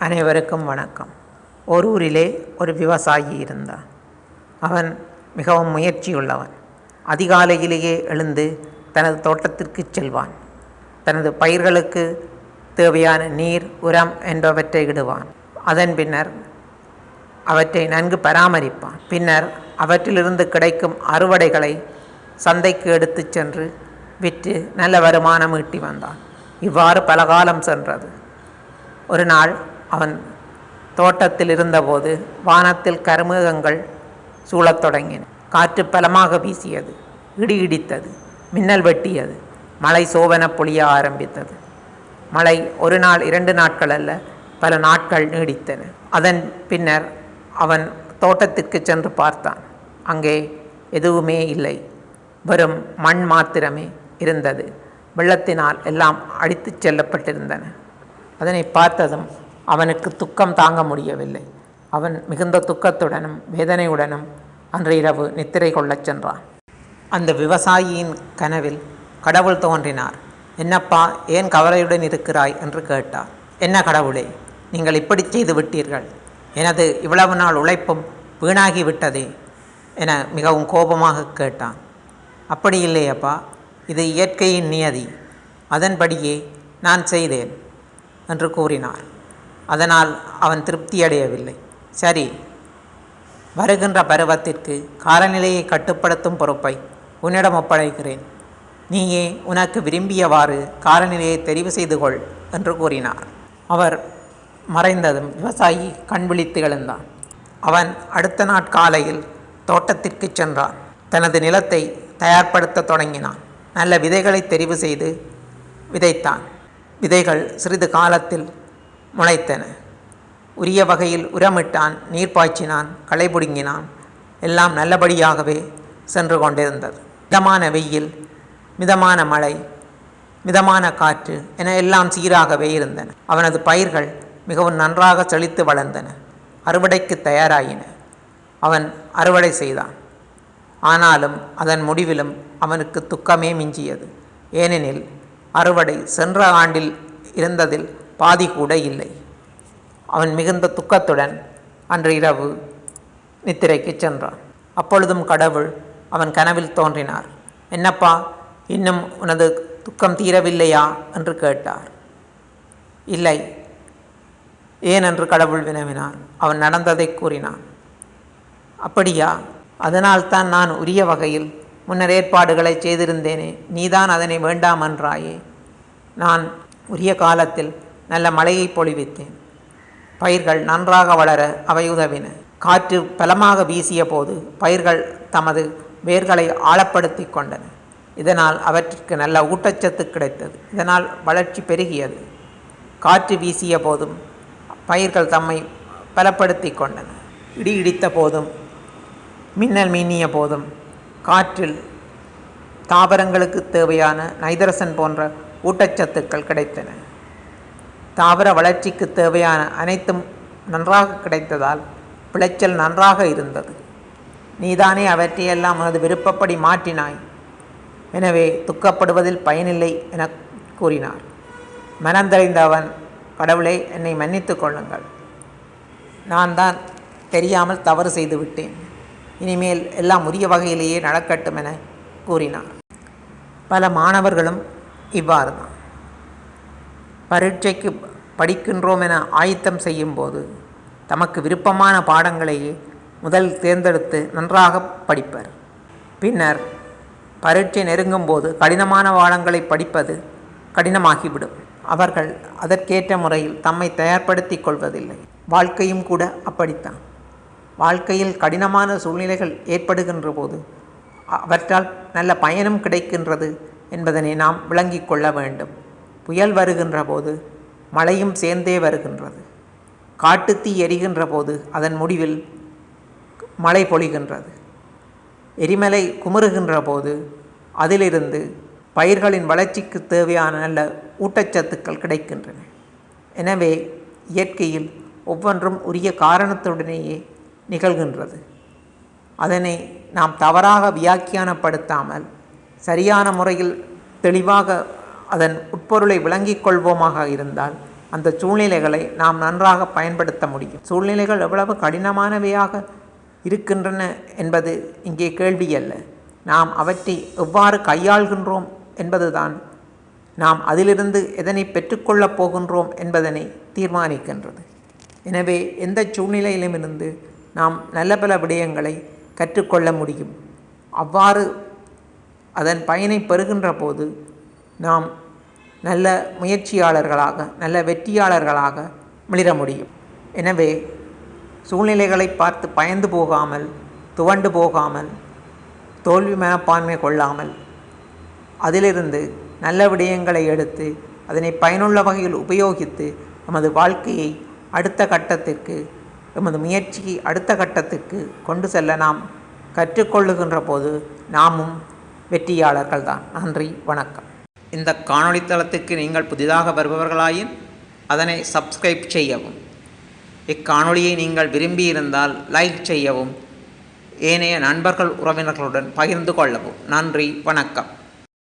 அனைவருக்கும் வணக்கம். ஒரு ஊரிலே ஒரு விவசாயி இருந்தான். அவன் மிகவும் முயற்சியுள்ளவன். அதிகாலையிலேயே எழுந்து தனது தோட்டத்திற்கு செல்வான். தனது பயிர்களுக்கு தேவையான நீர் உரம் என்பவற்றை இடுவான். அதன் பின்னர் அவற்றை நன்கு பராமரிப்பான். பின்னர் அவற்றிலிருந்து கிடைக்கும் அறுவடைகளை சந்தைக்கு எடுத்துச் சென்று விற்று நல்ல வருமானம் ஈட்டி வந்தான். இவ்வாறு பல காலம் சென்றது. ஒரு நாள் அவன் தோட்டத்தில் இருந்தபோது வானத்தில் கருமேகங்கள் சூழத் தொடங்கின. காற்று பலமாக வீசியது. இடி இடித்தது. மின்னல் வெட்டியது. மழை சோவன பொழிய ஆரம்பித்தது. மழை ஒரு நாள் இரண்டு நாட்கள் அல்ல பல நாட்கள் நீடித்தன. அதன் பின்னர் அவன் தோட்டத்திற்கு சென்று பார்த்தான். அங்கே எதுவுமே இல்லை. வெறும் மண் மாத்திரமே இருந்தது. வெள்ளத்தினால் எல்லாம் அடித்துச் செல்லப்பட்டிருந்தன. அதனை பார்த்ததும் அவனுக்கு துக்கம் தாங்க முடியவில்லை. அவன் மிகுந்த துக்கத்துடனும் வேதனையுடனும் அன்று இரவு நித்திரை கொள்ளச் சென்றான். அந்த விவசாயியின் கனவில் கடவுள் தோன்றினார். என்னப்பா ஏன் கவலையுடன் இருக்கிறாய்? என்று கேட்டார். என்ன கடவுளே நீங்கள் இப்படி செய்து விட்டீர்கள். எனது இவ்வளவு நாள் உழைப்பும் வீணாகி விட்டதே என மிகவும் கோபமாக கேட்டான். அப்படி இல்லையப்பா இது இயற்கையின் நியதி. அதன்படியே நான் செய்தேன் என்று கூறினார். அதனால் அவன் திருப்தியடையவில்லை. சரி வருகின்ற பருவத்திற்கு காலநிலையை கட்டுப்படுத்தும் பொறுப்பை உன்னிடம் ஒப்படைக்கிறேன். நீயே உனக்கு விரும்பியவாறு காலநிலையை தெரிவு செய்து கொள் என்று கூறினார். அவர் மறைந்ததும் விவசாயி கண்விழித்து எழுந்தான். அவன் அடுத்த நாட்காலையில் தோட்டத்திற்கு சென்றான். தனது நிலத்தை தயார்படுத்த தொடங்கினான். நல்ல விதைகளை தெரிவு செய்து விதைத்தான். விதைகள் சிறிது காலத்தில் முளைத்தன. உரிய வகையில் உரமிட்டான் நீர் பாய்ச்சினான் களை பிடுங்கினான். எல்லாம் நல்லபடியாகவே சென்று கொண்டிருந்தது. மிதமான வெயில் மிதமான மழை மிதமான காற்று என எல்லாம் சீராகவே இருந்தன. அவனது பயிர்கள் மிகவும் நன்றாக செழித்து வளர்ந்தன. அறுவடைக்கு தயாராயின. அவன் அறுவடை செய்தான். ஆனாலும் அதன் முடிவிலும் அவனுக்கு துக்கமே மிஞ்சியது. ஏனெனில் அறுவடை சென்ற ஆண்டில் இருந்ததில் பாதி கூட இல்லை. அவன் மிகுந்த துக்கத்துடன் அன்று இரவு நித்திரைக்கு சென்றான். அப்பொழுதும் கடவுள் அவன் கனவில் தோன்றினார். என்னப்பா இன்னும் உனது துக்கம் தீரவில்லையா? என்று கேட்டார். இல்லை ஏன்? என்று கடவுள் வினவினான். அவன் நடந்ததை கூறினான். அப்படியா? அதனால்தான் நான் உரிய வகையில் முன்னர் ஏற்பாடுகளை செய்திருந்தேனே. நீதான் அதனை வேண்டாம் என்றாயே நான் உரிய காலத்தில் நல்ல மழையை பொழிவித்தேன். பயிர்கள் நன்றாக வளர அவை உதவின. காற்று பலமாக வீசிய போது பயிர்கள் தமது வேர்களை ஆழப்படுத்தி கொண்டன. இதனால் அவற்றிற்கு நல்ல ஊட்டச்சத்து கிடைத்தது. இதனால் வளர்ச்சி பெருகியது. காற்று வீசிய போதும் பயிர்கள் தம்மை பலப்படுத்தி கொண்டன. இடி இடித்த போதும் மின்னல் மின்னிய போதும் காற்றில் தாவரங்களுக்கு தேவையான நைதரசன் போன்ற ஊட்டச்சத்துக்கள் கிடைத்தன. தாவர வளர்ச்சிக்கு தேவையான அனைத்தும் நன்றாக கிடைத்ததால் விளைச்சல் நன்றாக இருந்தது. நீதானே அவற்றையெல்லாம் உனது விருப்பப்படி மாற்றினாய். எனவே துக்கப்படுவதில் பயனில்லை என கூறினார். மனந்தறிந்த அவன் கடவுளை என்னை மன்னித்து கொள்ளுங்கள். நான் தான் தெரியாமல் தவறு செய்து விட்டேன். இனிமேல் எல்லாம் உரிய வகையிலேயே நடக்கட்டும் என கூறினார். பல மாணவர்களும் இவ்வாறு தான் பரீட்சைக்கு படிக்கின்றோம் என ஆயத்தம் செய்யும்போது தமக்கு விருப்பமான பாடங்களையே முதல் தேர்ந்தெடுத்து நன்றாக படிப்பர். பின்னர் பரீட்சை நெருங்கும்போது கடினமான பாடங்களை படிப்பது கடினமாகிவிடும். அவர்கள் அதற்கேற்ற முறையில் தம்மை தயார்படுத்தி கொள்வதில்லை. வாழ்க்கையும் கூட அப்படித்தான். வாழ்க்கையில் கடினமான சூழ்நிலைகள் ஏற்படுகின்ற போது அவற்றால் நல்ல பயனும் கிடைக்கின்றது என்பதனை நாம் விளங்கிக் கொள்ள வேண்டும். புயல் வருகின்ற போது மழையும் சேர்ந்தே வருகின்றது. காட்டுத்தீ எரிகின்ற போது அதன் முடிவில் மழை பொழிகின்றது. எரிமலை குமுறுகின்ற போது அதிலிருந்து பயிர்களின் வளர்ச்சிக்கு தேவையான நல்ல ஊட்டச்சத்துக்கள் கிடைக்கின்றன. எனவே இயற்கையில் ஒவ்வொன்றும் உரிய காரணத்துடனேயே நிகழ்கின்றது. அதனை நாம் தவறாக வியாக்கியானப்படுத்தாமல் சரியான முறையில் தெளிவாக அதன் உட்பொருளை விளங்கிக் கொள்வோமாக இருந்தால் அந்த சூழ்நிலைகளை நாம் நன்றாக பயன்படுத்த முடியும். சூழ்நிலைகள் எவ்வளவு கடினமானவையாக இருக்கின்றன என்பது இங்கே கேள்வி அல்ல. நாம் அவற்றை எவ்வாறு கையாள்கின்றோம் என்பதுதான் நாம் அதிலிருந்து எதனை பெற்றுக்கொள்ளப் போகின்றோம் என்பதனை தீர்மானிக்கின்றது. எனவே எந்த சூழ்நிலையிலுமிருந்து நாம் நல்ல பல விடயங்களை கற்றுக்கொள்ள முடியும்? அவ்வாறு அதன் பயனை பெறுகின்ற போது நாம் நல்ல முயற்சியாளர்களாக நல்ல வெற்றியாளர்களாக மிளிர முடியும். எனவே சூழ்நிலைகளை பார்த்து பயந்து போகாமல் துவண்டு போகாமல் தோல்வி மனப்பான்மை கொள்ளாமல் அதிலிருந்து நல்ல விடயங்களை எடுத்து அதனை பயனுள்ள வகையில் உபயோகித்து நமது வாழ்க்கையை அடுத்த கட்டத்திற்கு நமது முயற்சியை அடுத்த கட்டத்திற்கு கொண்டு செல்ல நாம் கற்றுக்கொள்ளுகின்ற போது நாமும் வெற்றியாளர்கள் தான் நன்றி வணக்கம். இந்த காணொளி தளத்துக்கு நீங்கள் புதிதாக வருபவர்களாயின் அதனை சப்ஸ்கிரைப் செய்யவும். இக்காணொளியை நீங்கள் விரும்பியிருந்தால் லைக் செய்யவும். ஏனைய நண்பர்கள் உறவினர்களுடன் பகிர்ந்து கொள்ளவும். நன்றி வணக்கம்.